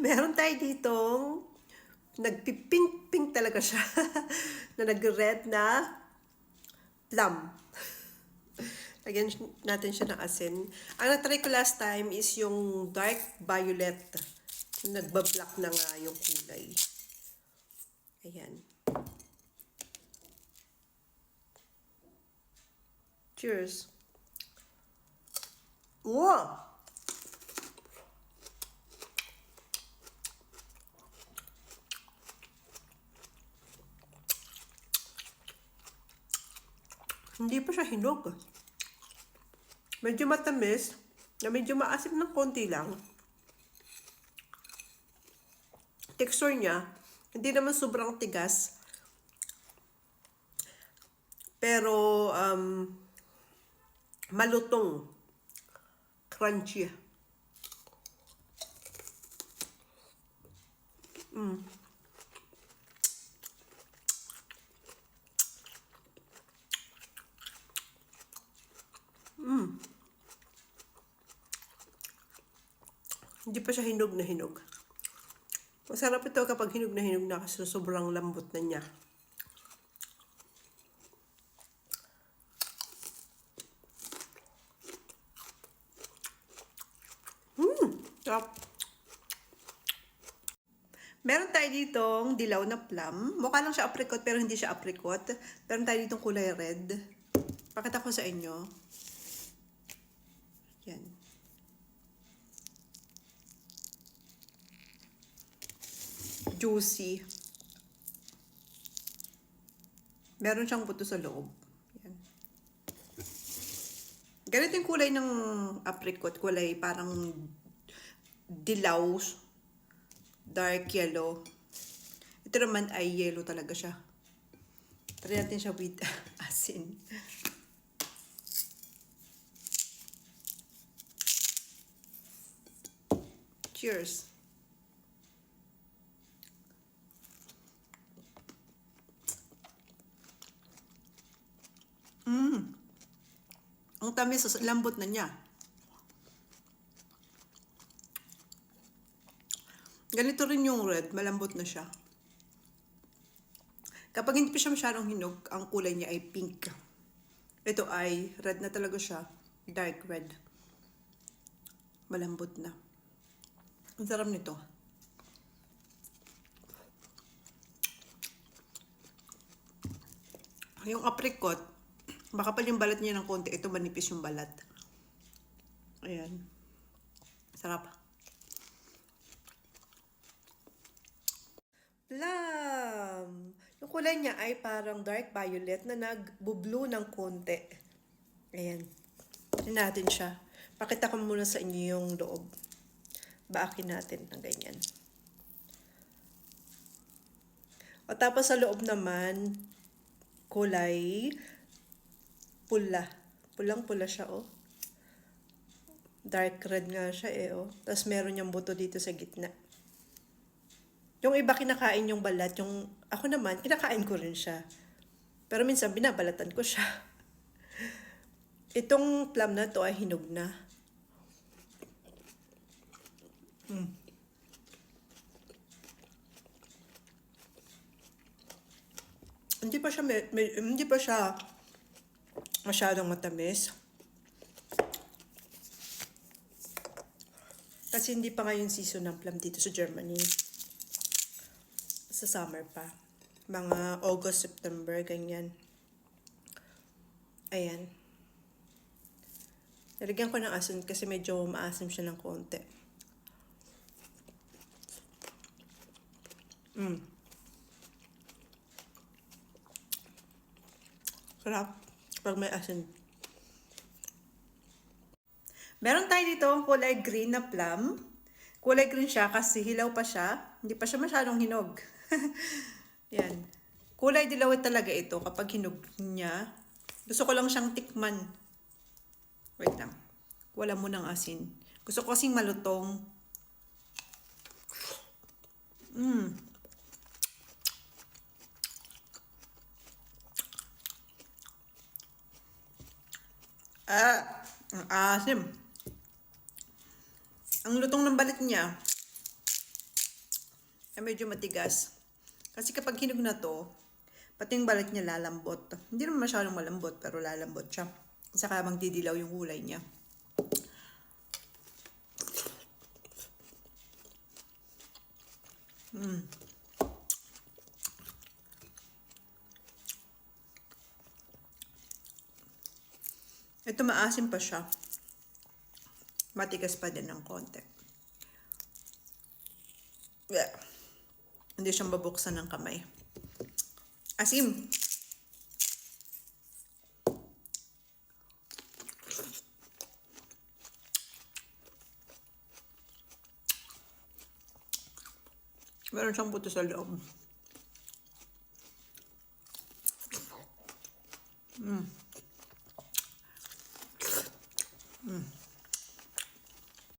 Meron tayo ditong nagpipink-pink talaga siya na nag-red na plum. Lagyan natin siya ng asin. Ang natry ko last time is yung dark violet. Nagbablock na nga yung kulay. Ayan. Cheers. Wow! Hindi pa siya hinog. Medyo matamis, na medyo maasim ng konti lang. Texture niya, hindi naman sobrang tigas. Pero, um, malutong. Crunchy. Mm. Hindi pa siya hinog na hinog. Masarap ito kapag hinog na hinog na kasi sobrang lambot na niya. Mmm! Sarap. Meron tayo ditong dilaw na plum. Mukha lang siya apricot pero hindi siya apricot. Meron tayo ditong kulay red. Pakita ko sa inyo. Yan. Juicy. Meron siyang buto sa loob. Yan. Ganito yung kulay ng apricot. Kulay parang dilaw, dark yellow. Ito naman ay yellow talaga siya. Try natin siya with asin. Cheers. Mm. Ang tamis, lambot na niya. Ganito rin yung red, malambot na siya. Kapag hindi pa siya masyadong hinog, ang kulay niya ay pink. Ito ay red na talaga siya, dark red. Malambot na. Ang sarap nito. Yung apricot, makapal yung balat niya ng konti. Ito manipis yung balat. Ayan. Sarap. Plum! Yung kulay niya ay parang dark violet na nag-blue ng konti. Ayan. Tignan natin siya. Pakita ko muna sa inyo yung loob. Baakin natin ng ganyan. O tapos sa loob naman, kulay pula. Pulang-pula siya, oh. Dark red nga siya, eh, oh. Tapos meron yung buto dito sa gitna. Yung iba kinakain yung balat, yung ako naman, kinakain ko rin siya. Pero minsan binabalatan ko siya. Itong plum na to ay hinog na. Mm. Hindi pa siya me- me- hindi pa siya masyadong matamis. Kasi hindi pa ngayon season ng plum dito sa Germany. Sa summer pa. Mga August, September, ganyan. Ayan. Nalagyan ko ng asin kasi medyo maasim siya ng konti. Mm. Sarap. Pag may asin. Meron tayo dito kulay green na plum. Kulay green siya kasi hilaw pa siya. Hindi pa siya masyadong hinog. Yan. Kulay dilaw talaga ito kapag hinog niya. Gusto ko lang siyang tikman. Wait lang. Wala mo ng asin. Gusto ko kasing malutong. Mmm. Ah, ang asim. Ang lutong ng balit niya. ay medyo matigas. Kasi kapag hinog na to, pati yung balat niya lalambot. Hindi naman masyadong malambot, pero lalambot siya. Saka magdidilaw yung kulay niya. Mm. Ito maasim pa siya. Matigas pa din ng konti. Yeah. Hindi siyang babuksan ng kamay. Asim. Meron siyang buto sa loob. Mm. Mm.